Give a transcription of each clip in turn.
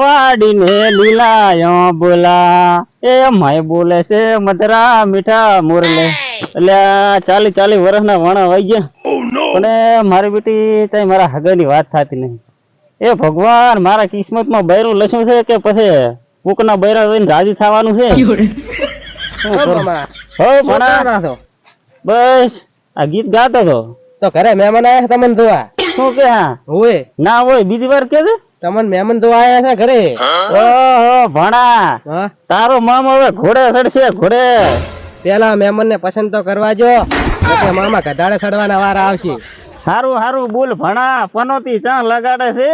વાડીને લીલાયો બોલા. એ માય બોલે છે મધરા મીઠા મુરલે. એટલે ચાલી ચાલી વર્ષના વાણા વાઈ ગયા. અને મારી બેટી ત્યાં મારા હગાની વાત થતી નહીં. એ ભગવાન મારા કિસ્મતમાં બૈરું લખ્યું છે કે પછી કુકના બૈરા જોઈને રાજી થવાનું છે? બસ આ ગીત ગાતો હતો તો ઘરે મહેમાન આવ્યા તમને જોવા? શું કે હા? હોય ના હોય બીજી વાર કે છે તમને મહેમાન તો આયા છે ઘરે. ઓહો ભણા. તારો મામો હવે ઘોડે ચડશે ઘોડે. પેલા મહેમાન ને પસંદ તો કરવા જો નકે મામા ગધાડે ચડવાના વાર આવશે. હારું હારું બોલ ભણા પનોતી ચા લગાડે છે?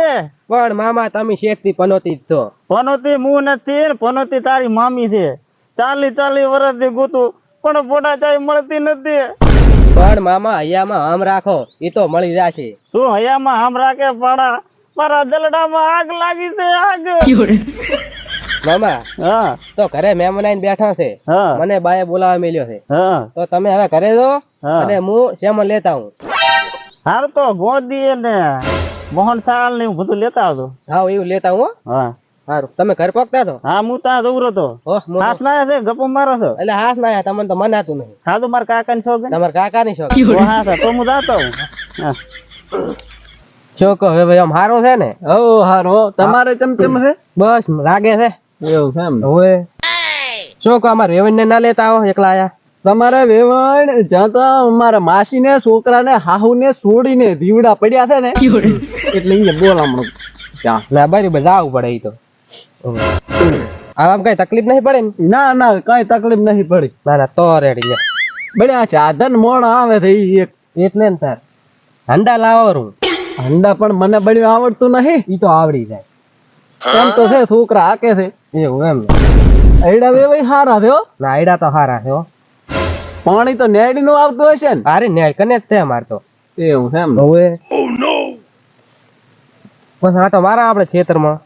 પણ મામા તમે શેઠથી પનોતી જ છો. પનોતી હું નથી પનોતી તારી મામી છે. ચાલી ચાલી વર્ષથી ગોતું પણ ફોટા ચાય મળતી નથી. પણ મામા હૈયામાં આમ રાખો એ તો મળી જશે. તું હૈયામાં આમ રાખે પાડા મારા દલડામાં આગ લાગી છે આગ. મામા હા. તો ઘરે મહેમાન આવીને બેઠા છે. હા. મને બાએ બોલાવા મેલ્યો છે. તો તમે હવે ઘરે જો અને હું સેમન લેતા હું હારું તો ગોદી ને મોહન થાળ ને બધું લેતા આવજો. હા એવું લેતા હું હો. હા. સારું તમે ઘર પકતા તો? હા હું ત્યાં દৌરો તો. હો હું- હાથ ના છે ગપો મારો છો. એટલે હાથ ના આયા તમને તો મનાતું નહીં. સાદું મારા કાકા ની? શોખ તમારા કાકા ની શોખ હા તો હું જાતો હું હા. શોખ હવે ભાઈ આમ હારો છે ને? ઓ હારો. તમારે ચમચમ છે? બસ લાગે છે. એવું છે એમ? હવે. શોખ અમારે વેવણ ને ના લેતા આવો એકલા આયા. તમારે વેવણ જતા તો માસી ને છોકરા ને હાહુ ને છોડીને દીવડા પડ્યા છે ને? એટલે અહીંયા બોલામણું ત્યાં લે બરાબર જાવું પડે ઈ તો. આમ કઈ તકલીફ નહીં પડે ને? ના ના કઈ તકલીફ નહીં પડી. ના ના તો રેડી બળ્યા સાધન મોણ આવે છે ઈ એક. એટલે ને તાર. હંડા લાવો રૂ અંડા પણ મને બળ્યું આવડતું નહીં. ઈ તો આવડી જાય. એમ તો છે છોકરા હાકે છે. એવું એમ. આયડા બે ભાઈ હારા થયો ના આયડા તો હારા થયો પાણી તો નેડી નું આવતું હશે ને. અરે નેડ કને જ તે અમાર તો. એવું છે એમ હવે બસ આ તો મારા આપણે ખેતરમાં.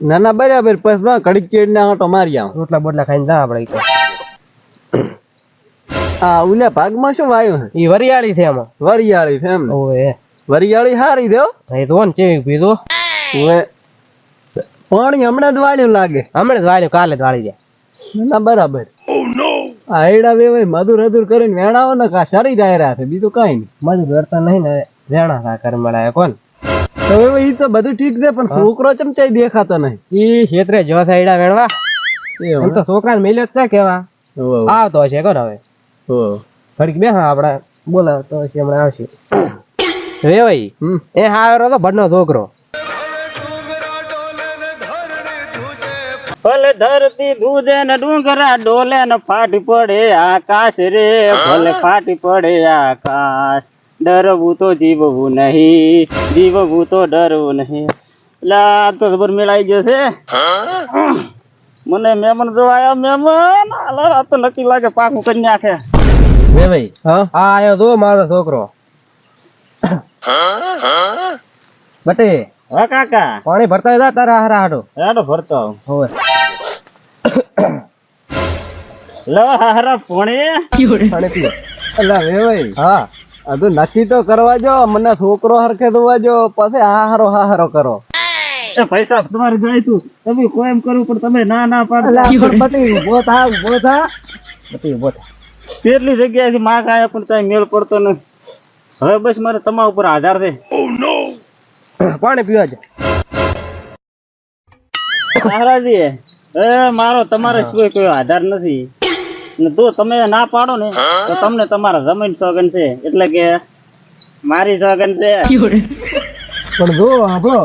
ના ના બરાબર પછી ના કડી ચેડ ના આટો મારી આવું. રોટલા બોટલા ખાઈને જા આપણે આ ઉલ્યા ભાગમાં શું વાયું છે? ઈ વરિયાળી છે એમાં વરિયાળી છે એમ ઓવે. વરિયાળી હારી દેવ એ તો ને ચેવી પીધો હવે પાણી હમણાં જ વાળ્યું લાગે. હમણાં જ વાળ્યું કાલે જ વાળી જાય. ના બરાબર. આ એડા વેવાય મધુર હધુર કરીને વેણાવો ને કા સરી રહ્યા છે બીજું કઈ નહીં. મધુર કરતા નહીં ને વેણા કા કર મળાય કોણ તો હવે ઈ તો બધું ઠીક છે પણ છોકરો ચમચાઈ દેખાતો નહીં? ઈ ક્ષેત્રે જો સાઈડા વેણવા. એમ તો છોકરાને મેલ્યો જ છે કેવા. આવતો હશે કોણ હવે? ફરી ઘડીક બે હા આપણે. બોલાવતો હશે હમણાં આવશે. હમ. એ હારો તો ભડનો છોકરો. ભલે ધરતી દૂધે ને ડુંગરા ડોલે ને ફાટી પડે આકાશ રે ભલે ફાટી પડે આકાશ. ડરવું તો જીવવું નહીં જીવવું તો ડરવું નહીં. એટલે આ તો ખબર મેળાઈ ગયો છે. મને મહેમાન જો આયા મહેમાન આ તો નક્કી લાગે પાકું કરી નાખે. ભાઈ હા? આ આયો તો મારો છોકરો. બટે. હા કાકા. પાણી ભરતા જા તારા હારા હાડો. હાડો ભરતો. હોવે. લો હારા પોણે. પાણી પીઓ. અલા વેવાઈ હા. અધુ નક્કી તો કરવા જો મને છોકરો હરખે દોવા જો પછી હા હારો કરો. એ ભાઈ સાહેબ તમારે જાય તું તમે કોઈ એમ કરવું પણ તમે ના ના પાડતા. બટી ઊભો થા ઊભો થા. બટી ઊભો થા. કેટલી જગ્યાએથી માગ આવ્યા પણ ત્યાં મેળ પડતો નથી. હવે બસ મારે તમારા ઉપર આધાર છે. પાણી પીવા જા મહારાજી એ મારો તમારા સિવાય કોઈ આધાર નથી. ને તો તમે ના પાડો ને તો તમને તમારા જમીન સોગન છે. એટલે કે મારી સોગન છે. પણ જો આપણો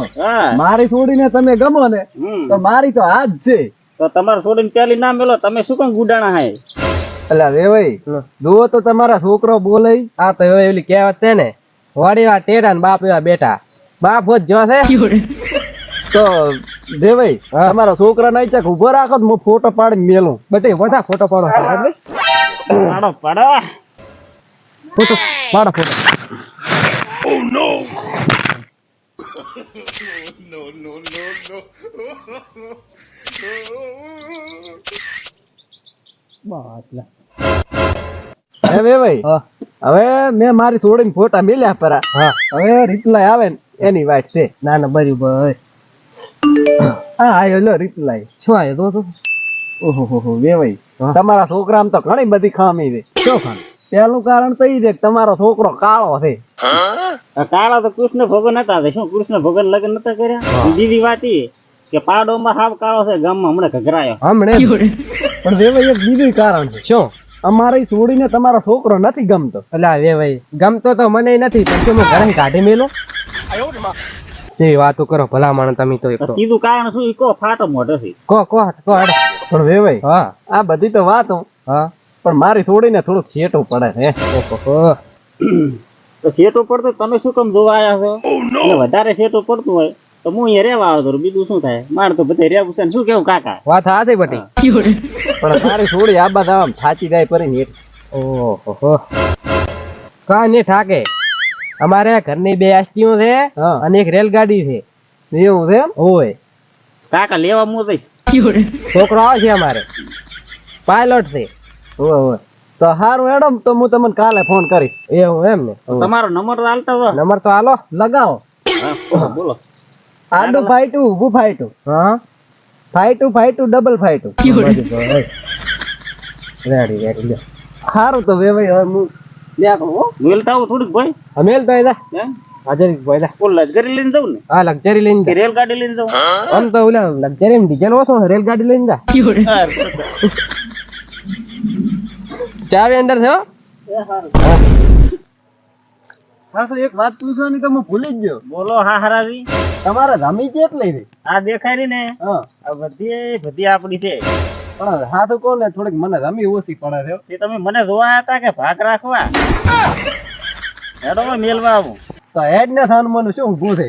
મારી છોડીને તમે ગમો ને તો મારી તો હાથ છે. તો તમારે છોડીને પેલી ના મેલો તમે શું કામ ગુડાણા હાય અલા વેવાઈ જુઓ તો તમારા છોકરો બોલે આ તો હવે એલી કહેવત છે ને વાડી વા ટેડા ને બાપ એવા બેટા બાપ હોત જો છે તો દેવાઈ તમારા છોકરા ના ચાક ઊભો રાખો તો હું ફોટો પાડી મેલું. બટે બધા ફોટો પાડો. એટલે પાડો પાડો. ફોટો પાડો ફોટો. બસ લે. હે દેવાઈ હા હવે મેં મારી છોડીને ફોટા મેલ્યા પરા. હવે રિપ્લાય આવે ને એની વાત છે. ના ના બરી ભાઈ. હા આયો લો રિપ્લાય શું આયો તો તો? ઓહો હો હો તમારા છોકરામાં તો ઘણી બધી ખામી છે. શું ખામી? પહેલું કારણ તો ઈ છે કે તમારો છોકરો કાળો છે. કાળા તો કૃષ્ણ ભગવાન હતા શું કૃષ્ણ ભગવાન લગ્ન નતા કર્યા? બીજી વાત એ કે પાડોમાં સાવ કાળો છે ગામમાં હમણાં ઘઘરાયો. હમણે પણ વેવાઈ એક બીજું કારણ છે. શું? અમારી છોડીને તમારો છોકરો નથી ગમતો. એટલે વેવાઈ ગમતો તો મને નથી પણ હું ઘરે કાઢી મેલો? જેવી વાતો કરો ભલા માણસ તમે તો એક તો. કીધું કારણ શું? કો ફાટો મોઢો છે. કો કો કો પણ વેવાઈ હા. આ બધી તો વાતો હા. પણ મારી છોડીને થોડુંક છેટું પડે હે ઓહો તો શેટું પડતું તમે શું કામ જોવા આવ્યા છો? એટલે વધારે શેટું પડતું હોય. તો હું અહીંયા રહેવા આવતો રહું. બીજું શું થાય? મારે તો બધે રહેવું છે શું કેવું કાકા? વાત હાથે બટી. પણ તારી છોડી આ બધા આમ થાચી જાય પરી ને ઓહો કા ને ઠાકે અમારે ઘરની બે આસ્તીઓ છે અને એક રેલગાડી છે. એવું છે ઓય. કાકા લેવા મો જઈશ? છોકરો આવશે અમારે. પાયલોટ છે. ઓય ઓય. તો સારું મેડમ તો હું તમને કાલે ફોન કરીશ. એવું એમ ને? તમારો નંબર તો હાલતા નંબર તો હાલો લગાવો. બોલો. આડું ફાઈટું ઊભું ફાઈટું હા? ફાઈટું ફાઈટું ડબલ ફાઈટું રેડી રેડી લે સારું તો વેવાઈ હવે હું લ્યા કહું હો. મેલતા આવું થોડીક ભાઈ. અમેલ તો એદા હે? ભાઈ ઓલ લશ્કરી લઈને જાઉં ને? હા લક્ઝરી લઈને જા. રેલગાડી લઈને જાઉં? આમ તો ઓલા લક્ઝરી માં ડીઝલ ઓછો રેલગાડી લઈને જા. હા, ચાવી અંદર છે હો. હા. તો એક વાત પૂછવાની તો તમે ભૂલી જ ગયો. બોલો હા હરાજી. તમારે રમી કેટલી રહી આ દેખાય રહી ને. હા. આ બધી બધી આપણી છે. પણ હા તો કહો ને થોડીક મને રમી ઓછી પડે છે તમે મને જોવા હતા કે ભાગ રાખવા? હેડો મેલવા આવું. તો હેડ ને થાન મને શું ઊભું છે.